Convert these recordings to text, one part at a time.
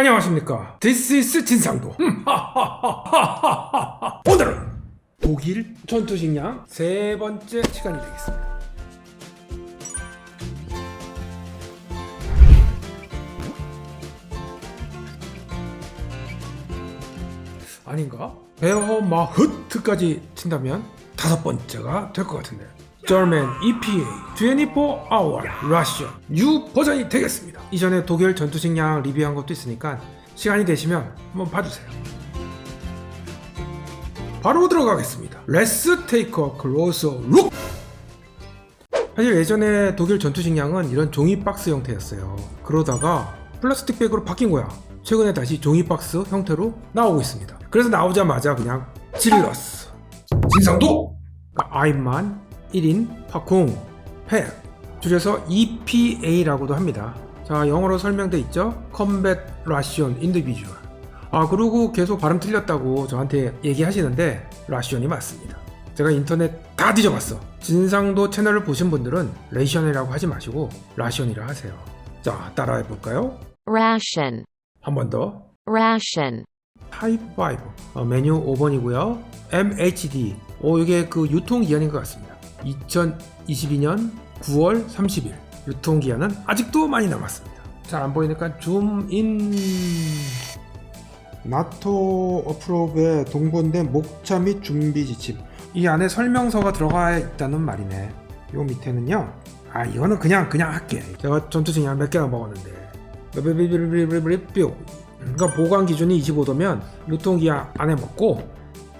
안녕하십니까. This is 진상도. 음, 오늘은 독일 전투식량 세 번째 시간이 되겠습니다. 아닌가? 베어마흐트까지 친다면 다섯 번째가 될 것 같은데. German EPA 24 Hour Russian 뉴 버전이 되겠습니다. 이전에 독일 전투 식량 리뷰한 것도 있으니까 시간이 되시면 한번 봐주세요. 바로 들어가겠습니다. Let's take a closer look. 사실 예전에 독일 전투 식량은 이런 종이 박스 형태였어요. 그러다가 플라스틱 백으로 바뀐 거야. 최근에 다시 종이 박스 형태로 나오고 있습니다. 그래서 나오자마자 그냥 질렀어. 진상도 아임만 1인 팝콩 팩 줄여서 EPA라고도 합니다. 자 영어로 설명돼 있죠? Combat Ration Individual. 아 그리고 계속 발음 틀렸다고 저한테 얘기하시는데 라시온이 맞습니다. 제가 인터넷 다 뒤져봤어. 진상도 채널을 보신 분들은 레이션이라고 하지 마시고 라시온이라 하세요. 자 따라해 볼까요? ration, 한 번 더. ration, 타입 5 어, 메뉴 5번이고요. MHD 오 이게 그 유통 기한인 것 같습니다. 2022년 9월 30일 유통기한은 아직도 많이 남았습니다. 잘 안 보이니까 줌인 나토 어프로브에 동본된 목차 및 준비 지침 이 안에 설명서가 들어가 있다는 말이네. 요 밑에는요. 아 이거는 그냥 그냥 할게. 제가 전투식량 몇 개나 먹었는데 뾰 그러니까 보관 기준이 25도면 유통기한 안에 먹고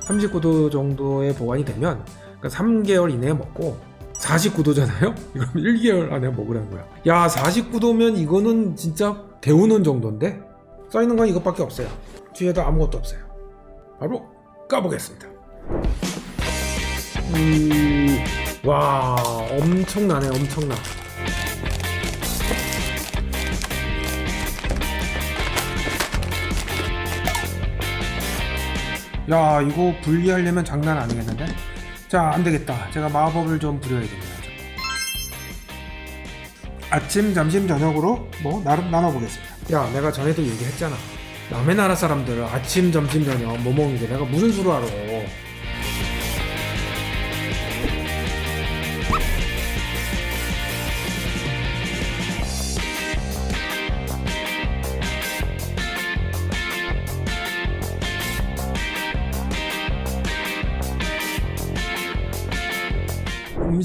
39도 정도의 보관이 되면 그러니까 3개월 이내에 먹고 49도잖아요? 이건 1개월 안에 먹으라는 거야. 야 49도면 이거는 진짜 데우는 정도인데 써있는 건 이것밖에 없어요. 뒤에도 아무것도 없어요. 바로 까보겠습니다. 음, 와 엄청나네 엄청나. 야 이거 분리하려면 장난 아니겠는데? 자 안 되겠다. 제가 마법을 좀 부려야겠네요 좀. 아침 점심 저녁으로 뭐 나름 나눠보겠습니다. 야 내가 전에도 얘기했잖아. 남의 나라 사람들 아침 점심 저녁 뭐 먹는 게 내가 무슨 수로 알아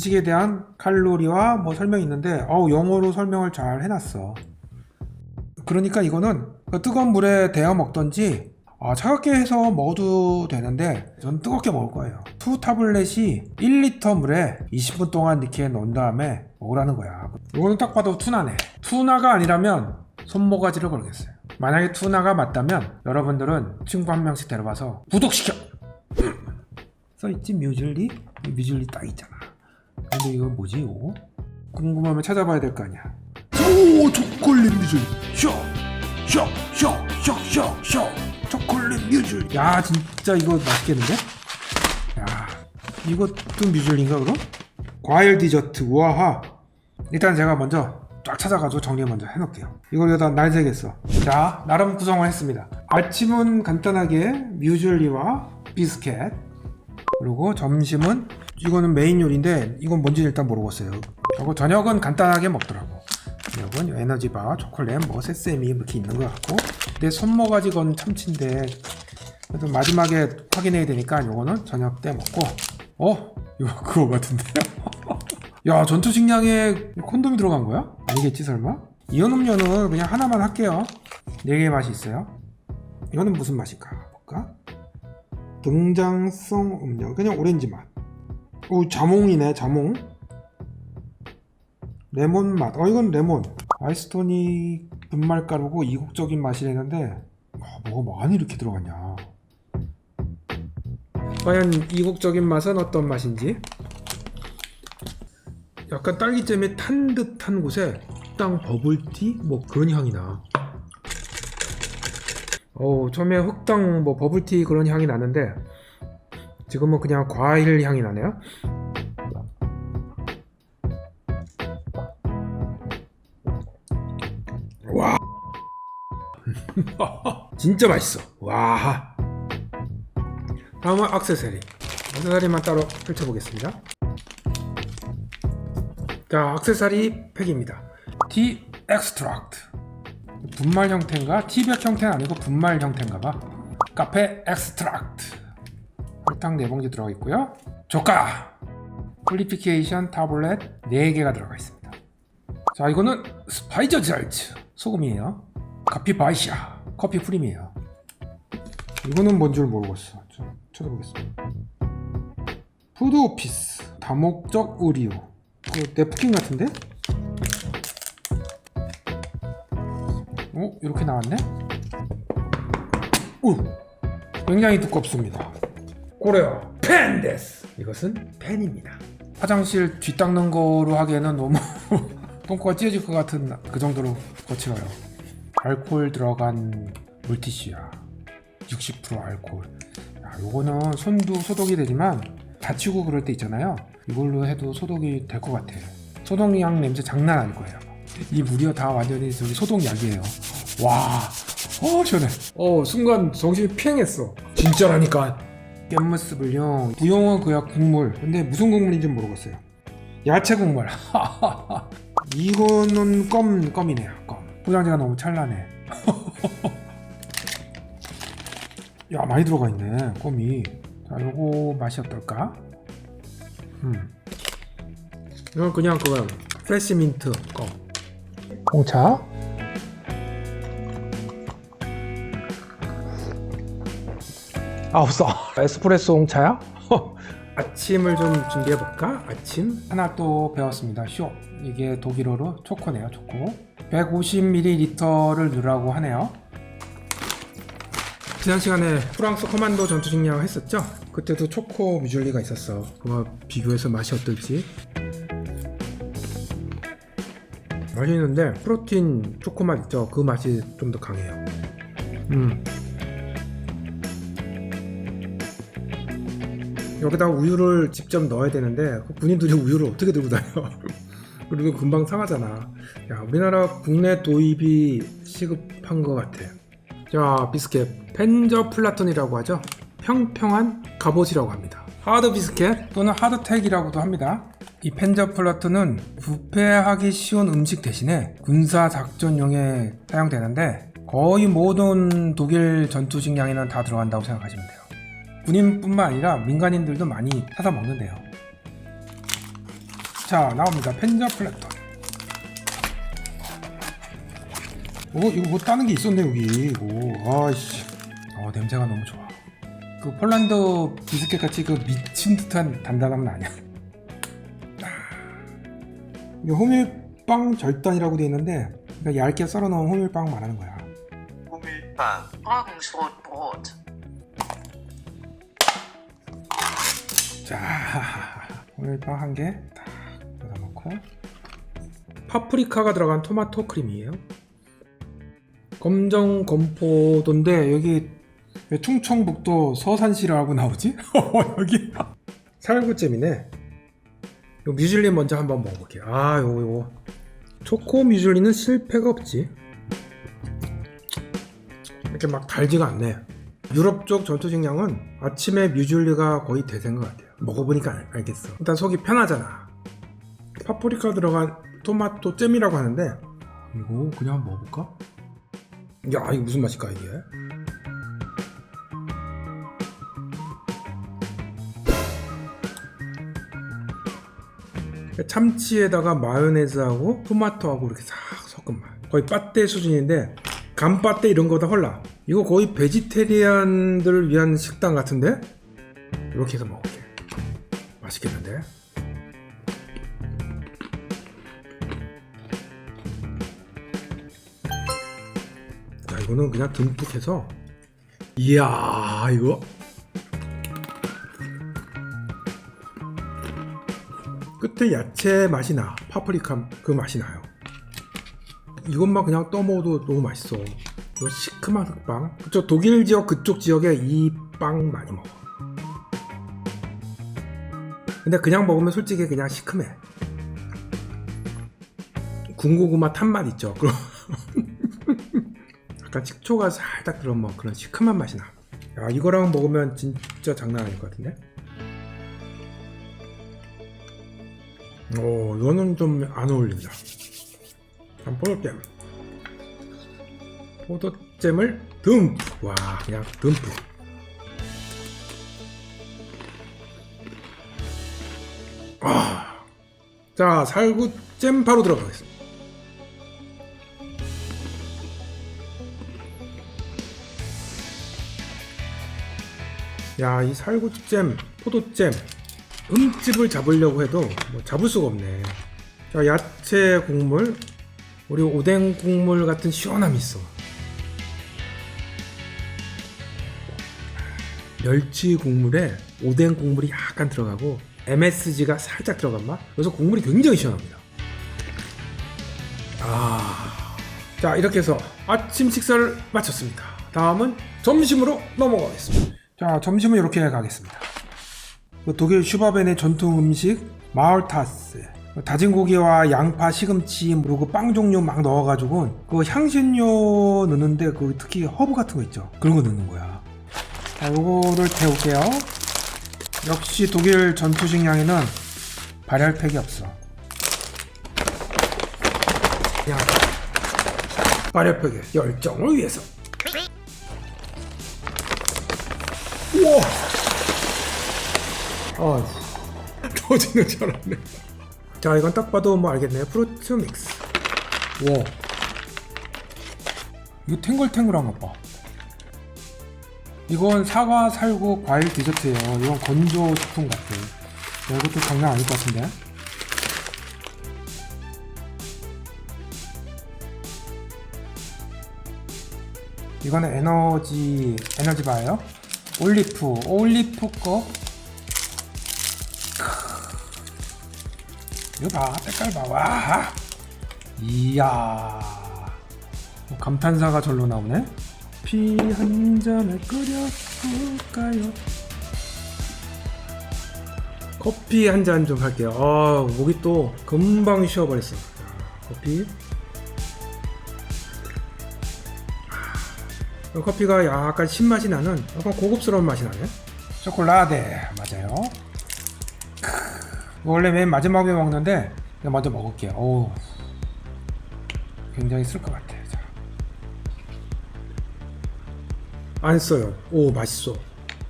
음식에 대한 칼로리와 뭐 설명이 있는데 어우 영어로 설명을 잘 해놨어. 그러니까 이거는 그 뜨거운 물에 데워 먹던지 아, 차갑게 해서 먹어도 되는데 전 뜨겁게 먹을 거예요. 투 타블렛이 1리터 물에 20분 동안 이렇게 넣은 다음에 먹으라는 거야. 이거는 딱 봐도 투나네. 투나가 아니라면 손모가지를 걸겠어요. 만약에 투나가 맞다면 여러분들은 친구 한 명씩 데려가서 구독시켜! 써있지 뮤즐리? 이 뮤즐리 딱 있잖아 근데 이거 뭐지 이거? 궁금하면 찾아봐야 될 거 아니야. 오 초콜릿 뮤즐. 쇼쇼쇼쇼쇼쇼. 초콜릿 뮤즐. 야 진짜 이거 맛있겠는데? 야 이것도 뮤즐인가 그럼? 과일 디저트 우아하. 일단 제가 먼저 쫙 찾아가지고 정리 먼저 해놓을게요. 이걸 여기다 날 새겠어 자 나름 구성을 했습니다. 아침은 간단하게 뮤즐리와 비스켓. 그리고 점심은 이거는 메인 요리인데 이건 뭔지 일단 모르겠어요. 그리고 저녁은 간단하게 먹더라고. 저녁은 에너지바, 초콜릿, 뭐 세세미 이렇게 있는 것 같고 내 손모가지 건 참치인데 그래도 마지막에 확인해야 되니까 이거는 저녁 때 먹고 어? 이거 그거 같은데요? 야 전투 식량에 콘돔이 들어간 거야? 아니겠지 설마? 이온 음료는 그냥 하나만 할게요. 네 개의 맛이 있어요. 이거는 무슨 맛일까? 볼까? 등장성 음료 그냥 오렌지 맛. 오 자몽이네 자몽. 레몬 맛. 어 이건 레몬. 아이스토닉 분말 가루고 이국적인 맛이라는데 아, 뭐가 많이 이렇게 들어갔냐. 과연 이국적인 맛은 어떤 맛인지? 약간 딸기잼이 탄 듯한 곳에 땅 버블티 뭐 그런 향이 나. 어 처음에 흑당 뭐 버블티 그런 향이 나는데 지금은 그냥 과일 향이 나네요. 와. 진짜 맛있어. 와. 다음은 액세서리. 액세서리만 따로 펼쳐보겠습니다. 자, 액세서리 팩입니다. 티 엑스트랙트. 분말 형태인가? 티백 형태는 아니고 분말 형태인가 봐. 카페 엑스트랙트. 설탕 4봉지 들어가 있고요. 조카! 폴리피케이션 타블렛 4개가 들어가 있습니다. 자, 이거는 스파이저 젤츠 소금이에요. 카피바이샤 커피 프림이에요. 이거는 뭔 줄 모르겠어. 좀 찾아보겠습니다. 푸드 오피스 다목적 의류 그 냅킨 같은데? 어? 이렇게 나왔네? 오! 굉장히 두껍습니다. 펜 데스! 이것은 펜입니다. 화장실 뒤 닦는 거로 하기에는 너무 똥꼬가 찢어질 것 같은 그 정도로 거칠어요. 알코올 들어간 물티슈야. 60% 알코올. 야, 요거는 손도 소독이 되지만 다치고 그럴 때 있잖아요. 이걸로 해도 소독이 될 것 같아. 소독약 냄새 장난 아닐 거예요. 이 물이요 다 완전히 소독약이에요. 와, 어 시원해. 어 순간 정신이 피행했어. 진짜라니까. 깻무스 불용. 부용은 그야 국물. 근데 무슨 국물인지 모르겠어요. 야채 국물. 이거는 껌 껌이네요. 껌. 포장지가 너무 찬란해. 야 많이 들어가 있네 껌이. 자 요거 맛이 어떨까? 음. 이건 그냥 그거 프레시 민트 껌. 홍차. 아우 써. 에스프레소 홍차야? 아침을 좀 준비해 볼까? 아침 하나 또 배웠습니다. 쇼 이게 독일어로 초코네요. 초코 150ml를 넣으라고 하네요. 지난 시간에 프랑스 커만도 전투 식량 했었죠? 그때도 초코 뮤즐리가 있었어. 그거 비교해서 맛이 어떨지. 맛있는데 프로틴 초코 맛 있죠? 그 맛이 좀 더 강해요. 음. 여기다 우유를 직접 넣어야 되는데 그 군인들이 우유를 어떻게 들고 다녀? 그리고 금방 상하잖아. 야, 우리나라 국내 도입이 시급한 것 같아. 자, 비스켓 펜저 플라톤이라고 하죠. 평평한 갑옷이라고 합니다. 하드 비스켓 또는 하드텍이라고도 합니다. 이 펜저 플라톤은 부패하기 쉬운 음식 대신에 군사 작전용에 사용되는데 거의 모든 독일 전투 식량에는 다 들어간다고 생각하시면 돼요. 군인뿐만 아니라 민간인들도 많이 사서 먹는데요. 자 나옵니다. 펜저 플래톤. 오 이거 뭐 따는 게 있었네 여기. 오 아이씨. 어 냄새가 너무 좋아. 그 폴란드 비스켓 같이 그 미친 듯한 단단함은 아니야. 이 호밀빵 절단이라고 돼 있는데 그러니까 얇게 썰어 놓은 호밀빵 말하는 거야. Hummelpang. Morgenschrotbrot. 자, 호밀빵 한개딱 넣어놓고 파프리카가 들어간 토마토 크림이에요. 검정 건포도인데 여기 왜 충청북도 서산시라고 나오지? 여기 살구잼이네. 요 뮤즐리 먼저 한번 먹어볼게요. 아, 요거 요거 초코 뮤즐리는 실패가 없지. 이렇게 막 달지가 않네. 유럽 쪽 전투 식량은 아침에 뮤즐리가 거의 대세인 것 같아요. 먹어보니까 알- 알겠어. 일단 속이 편하잖아. 파프리카 들어간 토마토 잼이라고 하는데 이거 그냥 한번 먹어볼까? 야 이거 무슨 맛일까 이게? 참치에다가 마요네즈하고 토마토하고 이렇게 싹 섞은 맛 거의 빠떼 수준인데 간빠떼 이런 거보다 헐라 이거 거의 베지테리안들을 위한 식당 같은데? 이렇게 해서 먹을게. 맛있겠는데? 자 이거는 그냥 듬뿍 해서. 이야 이거. 끝에 야채 맛이 나. 파프리카 그 맛이 나요. 이것만 그냥 떠먹어도 너무 맛있어 이거 시큼한 흑빵 그쪽 독일 지역 그쪽 지역에 이 빵 많이 먹어 근데 그냥 먹으면 솔직히 그냥 시큼해 군고구마 탄맛 있죠 그럼 약간 식초가 살짝 들어온 뭐 그런 시큼한 맛이 나. 야 이거랑 먹으면 진짜 장난 아닐 것 같은데. 오 이거는 좀 안 어울린다. 한 포도잼. 포도잼을 듬. 와 그냥 듬뿍. 아. 자 살구잼 바로 들어가겠습니다. 야, 이 살구잼, 포도잼, 음집을 잡으려고 해도 뭐 잡을 수가 없네. 자, 야채 국물, 우리 오뎅 국물 같은 시원함이 있어. 멸치 국물에 오뎅 국물이 약간 들어가고 MSG가 살짝 들어간 맛. 그래서 국물이 굉장히 시원합니다. 아, 자 이렇게 해서 아침 식사를 마쳤습니다. 다음은 점심으로 넘어가겠습니다. 자 점심은 이렇게 가겠습니다. 그 독일 슈바벤의 전통 음식 마을타스 다진 고기와 양파, 시금치 그리고 빵 종류 막 넣어가지고 그 향신료 넣는데 그 특히 허브 같은 거 있죠 그런 거 넣는 거야. 자 요거를 태울게요. 역시 독일 전투식 양에는 발열팩이 없어. 그냥 발열팩의 열정을 위해서. 우와! 아, 터지는 줄 알았네. 자, 이건 딱 봐도 뭐 알겠네요. 프루트 믹스. 와. 이거 탱글탱글한 것 봐. 이건 사과, 살구, 과일 디저트예요. 이건 건조 식품 같아. 야, 이것도 장난 아닐 것 같은데. 이거는 에너지 에너지 바예요. 올리프 올리프 거. 이거 봐 색깔 봐 와. 이야. 뭐 감탄사가 절로 나오네. 피 한 잔을 끓여볼까요? 커피 한 잔 좀 할게요. 아 목이 또 금방 쉬어버렸어. 자, 커피. 이 커피가 약간 신맛이 나는 약간 고급스러운 맛이 나네. 초콜라데 맞아요. 원래 맨 마지막에 먹는데 먼저 먹을게요. 오, 굉장히 쓸 것 같아. 안 써요. 오 맛있어.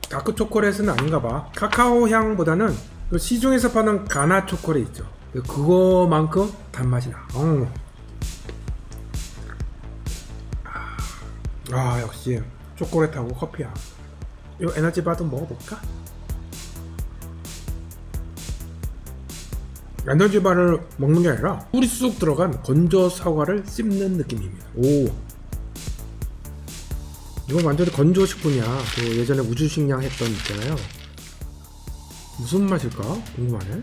다크 초콜릿은 아닌가 봐. 카카오 향보다는 그 시중에서 파는 가나 초콜릿 있죠. 그거만큼 단맛이 나. 어. 아 역시 초콜릿하고 커피야 이 에너지 바도 먹어볼까? 에너지 바를 먹는 게 아니라 꿀이 쑥 들어간 건조 사과를 씹는 느낌입니다 오 이건 완전히 건조 식품이야 그 예전에 우주식량 했던 있잖아요 무슨 맛일까? 궁금하네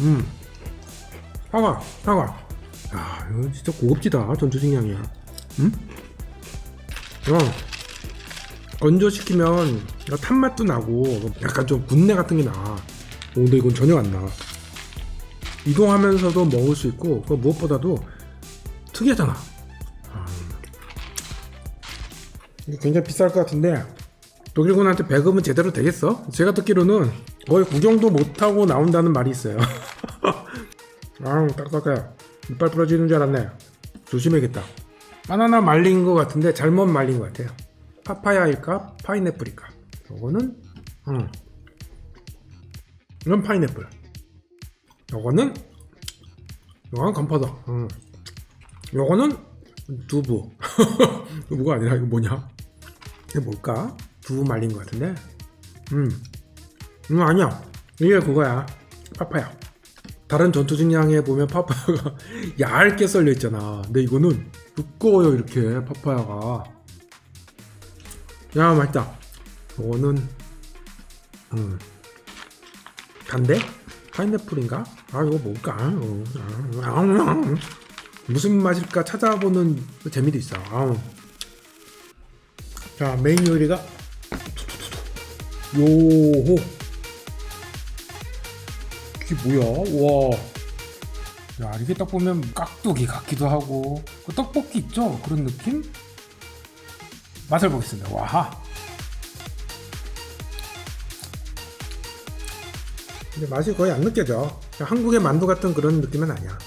음 사과 사과 야 이거 진짜 고급지다 전투식량이야 음? 어. 건조시키면 탄맛도 나고 약간 좀 군내 같은 게 나. 어, 근데 이건 전혀 안 나. 이동하면서도 먹을 수 있고 그 무엇보다도 특이하잖아. 아. 굉장히 비쌀 것 같은데 독일군한테 배급은 제대로 되겠어? 제가 듣기로는 거의 구경도 못하고 나온다는 말이 있어요. 아우 딱딱해. 이빨 부러지는 줄 알았네. 조심해야겠다. 바나나 말린 것 같은데 잘못 말린 것 같아요. 파파야일까? 파인애플일까? 요거는 음. 이건 파인애플. 요거는 요거는 건포도. 음. 요거는 두부. 두부가 아니라 이거 뭐냐? 이게 뭘까? 두부 말린 것 같은데. 음. 음 아니야. 이게 그거야. 파파야. 다른 전투식량에 보면 파파야가 얇게 썰려 있잖아. 근데 이거는 두꺼워요 이렇게 파파야가. 야 맛있다. 이거는 음 단데? 파인애플인가? 아 이거 뭘까? 어, 아, 아, 아. 무슨 맛일까 찾아보는 그 재미도 있어. 아우. 자 메인 요리가 요호 이게 뭐야? 와. 야, 이게 딱 보면 깍두기 같기도 하고, 그 떡볶이 있죠? 그런 느낌? 맛을 보겠습니다. 와하. 근데 맛이 거의 안 느껴져. 한국의 만두 같은 그런 느낌은 아니야.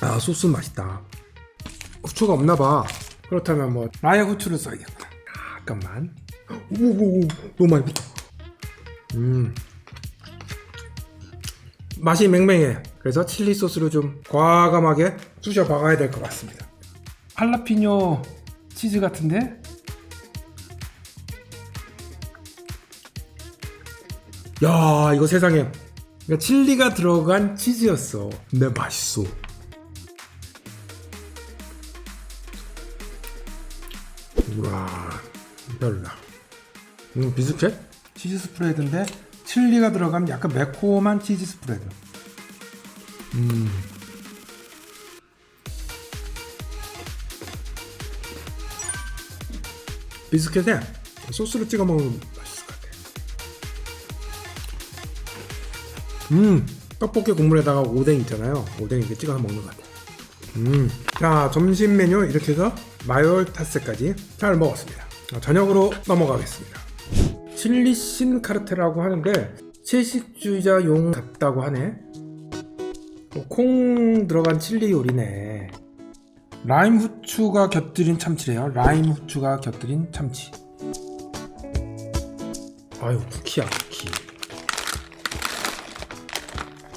아 소스 맛있다. 후추가 없나 봐. 그렇다면 뭐 라의 후추를 써야겠구나. 아, 잠깐만. 오오오 너무 많이 붙어. 음 맛이 맹맹해. 그래서 칠리 소스를 좀 과감하게 쑤셔 박아야 될 것 같습니다. 할라피뇨 치즈 같은데? 야 이거 세상에 그러니까 칠리가 들어간 치즈였어. 근데 맛있어. 우와 별나. 음 비슷해? 치즈 스프레드인데 칠리가 들어간 약간 매콤한 치즈 스프레드. 음. 비스켓에 소스를 찍어 먹으면 맛있을 것 같아. 음, 떡볶이 국물에다가 오뎅 있잖아요. 오뎅 이렇게 찍어서 먹는 것 같아. 음, 자 점심 메뉴 이렇게 해서 마요를 탔을까지 잘 먹었습니다. 자, 저녁으로 넘어가겠습니다. 칠리 신 카르테라고 하는데 채식주의자용 같다고 하네. 어, 콩 들어간 칠리 요리네. 라임 후추가 곁들인 참치래요. 라임 후추가 곁들인 참치. 아유 쿠키야 쿠키.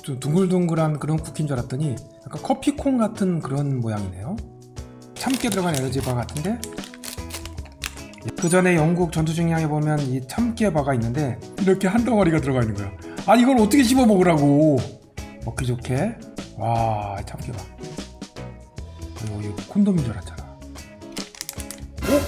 좀 둥글둥글한 그런 쿠키인 줄 알았더니 약간 커피콩 같은 그런 모양이네요. 참깨 들어간 에너지바 같은데 그 전에 영국 전투식량에 보면 이 참깨바가 있는데 이렇게 한 덩어리가 들어가 있는 거야. 아 이걸 어떻게 씹어 먹으라고? 먹기 좋게. 와 참깨바. 어, 이거 콘돔인 줄 알았잖아. 오?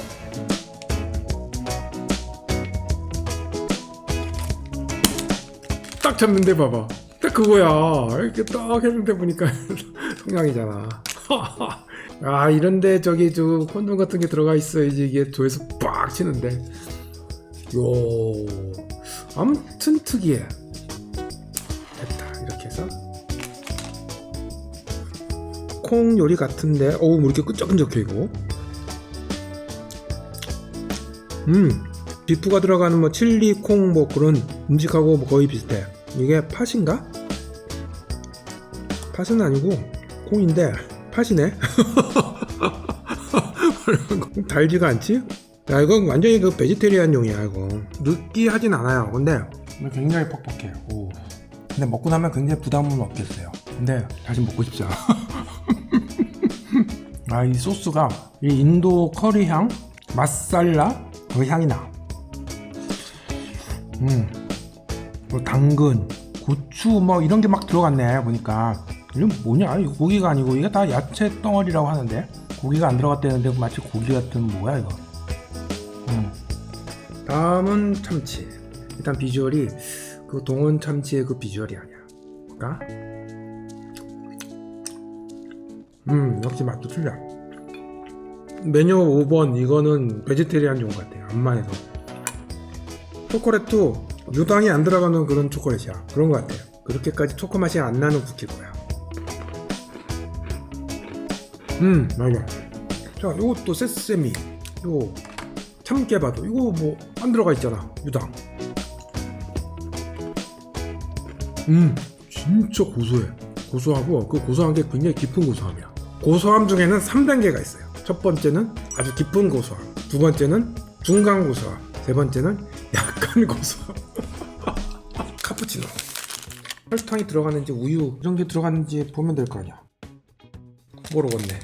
딱 잡는데 봐봐. 딱 그거야. 이렇게 딱 했는데 보니까 성냥이잖아. 아 이런데 저기 저 콘돔 같은 게 들어가 있어야지 이게 조에서 빡 치는데. 요. 아무튼 특이해. 됐다. 이렇게 해서. 콩 요리 같은데 어우 뭐 이렇게 끈적끈적해 이거 음 비프가 들어가는 뭐 칠리 콩 뭐 그런 음식하고 뭐 거의 비슷해 이게 팥인가? 팥은 아니고 콩인데 팥이네 달지가 않지? 야 이건 완전히 그 베지테리안용이야 이거 느끼하진 않아요 근데 굉장히 퍽퍽해 오. 근데 먹고 나면 굉장히 부담은 없겠어요 근데 다시 먹고 싶지 않아 아, 이 소스가 이 인도 커리 향, 맛살라 그 향이 나. 음, 뭐 당근, 고추 뭐 이런 게 막 들어갔네 보니까. 이건 뭐냐? 이거 고기가 아니고 이게 다 야채 덩어리라고 하는데 고기가 안 들어갔다는데 마치 고기 같은 뭐야 이거. 음. 다음은 참치. 일단 비주얼이 그 동원 참치의 그 비주얼이 아니야. 볼까? 음 역시 맛도 틀려 메뉴 5번 이거는 베지테리안용 같아요 안만 해도 초콜릿도 유당이 안 들어가는 그런 초콜릿이야 그런 것 같아요 그렇게까지 초코 맛이 안 나는 쿠키일 거야 음. 맞아 자 요것도 세세미 요 참깨바도 이거 뭐 안 들어가 있잖아 유당. 음. 진짜 고소해. 고소하고 그 고소한 게 굉장히 깊은 고소함이야. 고소함 중에는 3단계가 있어요. 첫 번째는 아주 깊은 고소함. 두 번째는 중간 고소함. 세 번째는 약간 고소함. 카푸치노. 설탕이 들어가는지 우유 이런 게 들어가는지 보면 될 거 아니야. 모르겠네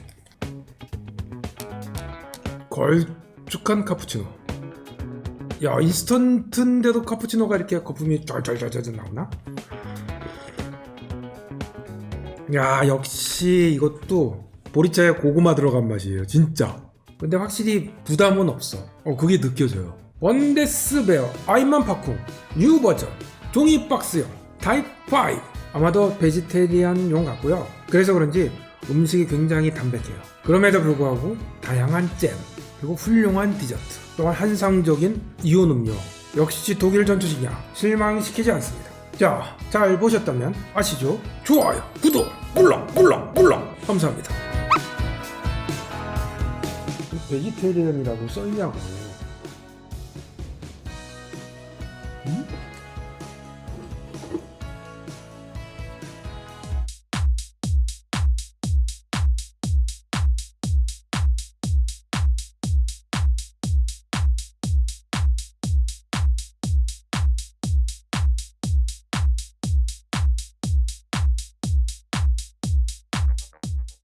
걸쭉한 카푸치노. 야 인스턴트인데도 카푸치노가 이렇게 거품이 쩔쩔쩔쩔 나오나? 야 역시 이것도 보리차에 고구마 들어간 맛이에요 진짜. 근데 확실히 부담은 없어. 어 그게 느껴져요. 원데스 베어 아이만 파쿠 뉴 버전 종이 박스형 타입 5 아마도 베지테리안용 같고요. 그래서 그런지 음식이 굉장히 담백해요. 그럼에도 불구하고 다양한 잼 그리고 훌륭한 디저트 또한 환상적인 이온 음료. 역시 독일 전투식량 실망시키지 않습니다. 자, 잘 보셨다면 아시죠? 좋아요, 구독, 꿀렁, 꿀렁, 꿀렁 감사합니다. 베지테리언이라고 써있냐고